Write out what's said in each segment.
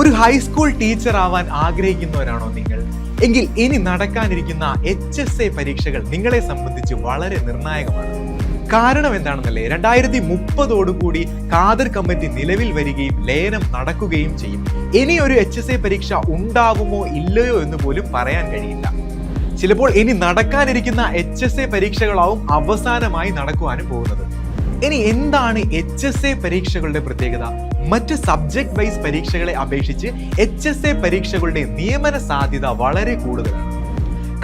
ഒരു high school teacher ആവാൻ ആഗ്രഹിക്കുന്നവരാണോ നിങ്ങൾ? എങ്കിൽ ഇനി നടക്കാനിരിക്കുന്ന എച്ച് എസ് എ പരീക്ഷകൾ നിങ്ങളെ സംബന്ധിച്ച് വളരെ നിർണായകമാണ്. കാരണം എന്താണെന്നല്ലേ? രണ്ടായിരത്തി മുപ്പതോടുകൂടി കാതർ കമ്മിറ്റി നിലവിൽ വരികയും ലയനം നടക്കുകയും ചെയ്യും. ഇനി ഒരു എച്ച് എസ് എ പരീക്ഷ ഉണ്ടാവുമോ ഇല്ലയോ എന്ന് പോലും പറയാൻ കഴിയില്ല. ചിലപ്പോൾ ഇനി നടക്കാനിരിക്കുന്ന എച്ച് എസ് എ പരീക്ഷകളാവും അവസാനമായി നടക്കുവാനും പോകുന്നത്. ഇനി എന്താണ് എച്ച് എസ് എ പരീക്ഷകളുടെ പ്രത്യേകത? മറ്റ് സബ്ജക്ട് വൈസ് പരീക്ഷകളെ അപേക്ഷിച്ച് എച്ച് എസ് എ പരീക്ഷകളുടെ നിയമന സാധ്യത വളരെ കൂടുതലാണ്.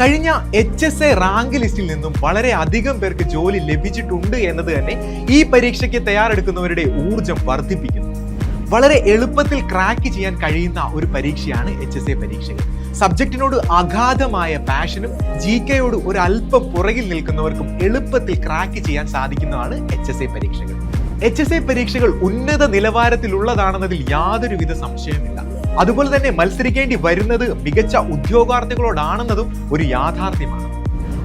കഴിഞ്ഞ എച്ച് എസ് എ റാങ്ക് ലിസ്റ്റിൽ നിന്നും വളരെ അധികം പേർക്ക് ജോലി ലഭിച്ചിട്ടുണ്ട് എന്നത് തന്നെ ഈ പരീക്ഷയ്ക്ക് തയ്യാറെടുക്കുന്നവരുടെ ഊർജം വർദ്ധിപ്പിക്കുന്നു. വളരെ എളുപ്പത്തിൽ ക്രാക്ക് ചെയ്യാൻ കഴിയുന്ന ഒരു പരീക്ഷയാണ് എച്ച് എസ് എ പരീക്ഷകൾ. സബ്ജക്റ്റിനോട് അഗാധമായ പാഷനും ജി കെയോട് ഒരു അല്പം പുറകിൽ നിൽക്കുന്നവർക്കും എളുപ്പത്തിൽ ക്രാക്ക് ചെയ്യാൻ സാധിക്കുന്നതാണ് എച്ച് എസ് എ പരീക്ഷകൾ. എച്ച് എസ് എ പരീക്ഷകൾ ഉന്നത നിലവാരത്തിലുള്ളതാണെന്നതിൽ യാതൊരുവിധ സംശയമില്ല അതുപോലെ തന്നെ മത്സരിക്കേണ്ടി വരുന്നത് മികച്ച ഉദ്യോഗാർത്ഥികളോടാണെന്നതും ഒരു യാഥാർത്ഥ്യമാണ്.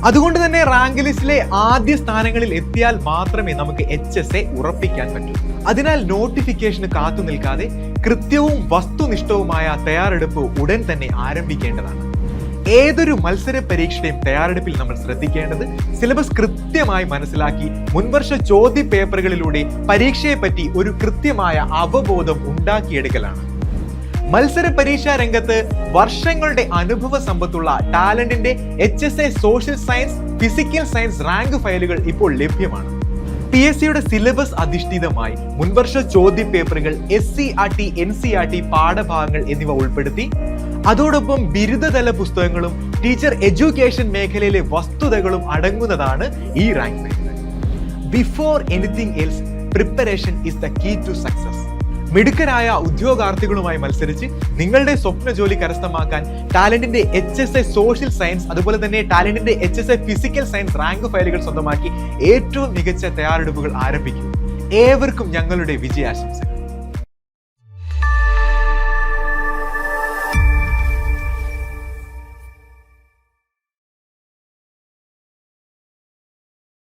അതുകൊണ്ട് തന്നെ റാങ്ക് ലിസ്റ്റിലെ ആദ്യ സ്ഥാനങ്ങളിൽ എത്തിയാൽ മാത്രമേ നമുക്ക് എച്ച് എസ് എ ഉറപ്പിക്കാൻ പറ്റൂ. അതിനാൽ നോട്ടിഫിക്കേഷന് കാത്തു നിൽക്കാതെ കൃത്യവും വസ്തുനിഷ്ഠവുമായ തയ്യാറെടുപ്പ് ഉടൻ തന്നെ ആരംഭിക്കേണ്ടതാണ്. ഏതൊരു മത്സര പരീക്ഷയുടെയും തയ്യാറെടുപ്പിൽ നമ്മൾ ശ്രദ്ധിക്കേണ്ടത് സിലബസ് കൃത്യമായി മനസ്സിലാക്കി മുൻവർഷ ചോദ്യ പേപ്പറുകളിലൂടെ പരീക്ഷയെ പറ്റി ഒരു കൃത്യമായ അവബോധം ഉണ്ടാക്കിയെടുക്കലാണ്. മത്സര പരീക്ഷാ രംഗത്ത് വർഷങ്ങളുടെ അനുഭവ സമ്പത്തുള്ള ടാലന്റിന്റെ H S A social science physical science rank ഫയലുകൾ ഇപ്പോൾ ലഭ്യമാണ്. പി എസ് സിയുടെ സിലബസ് അധിഷ്ഠിതമായി മുൻവർഷ ചോദ്യ പേപ്പറുകൾ S C R T N C R T പാഠഭാഗങ്ങൾ എന്നിവ ഉൾപ്പെടുത്തി അതോടൊപ്പം ബിരുദതല പുസ്തകങ്ങളും ടീച്ചർ എഡ്യൂക്കേഷൻ മേഖലയിലെ വസ്തുതകളും അടങ്ങുന്നതാണ് ഈ റാങ്ക് ഫയലുകൾ before anything else preparation is the key to success മിടുക്കരായ ഉദ്യോഗാർത്ഥികളുമായി മത്സരിച്ച് നിങ്ങളുടെ സ്വപ്ന ജോലി കരസ്ഥമാക്കാൻ ടാലന്റിന്റെ H S A social science അതുപോലെ തന്നെ ടാലന്റിന്റെ H S A physical science rank ഫയലുകൾ സ്വന്തമാക്കി ഏറ്റവും മികച്ച തയ്യാറെടുപ്പുകൾ ആരംഭിക്കും. ഏവർക്കും ഞങ്ങളുടെ വിജയാശംസകൾ.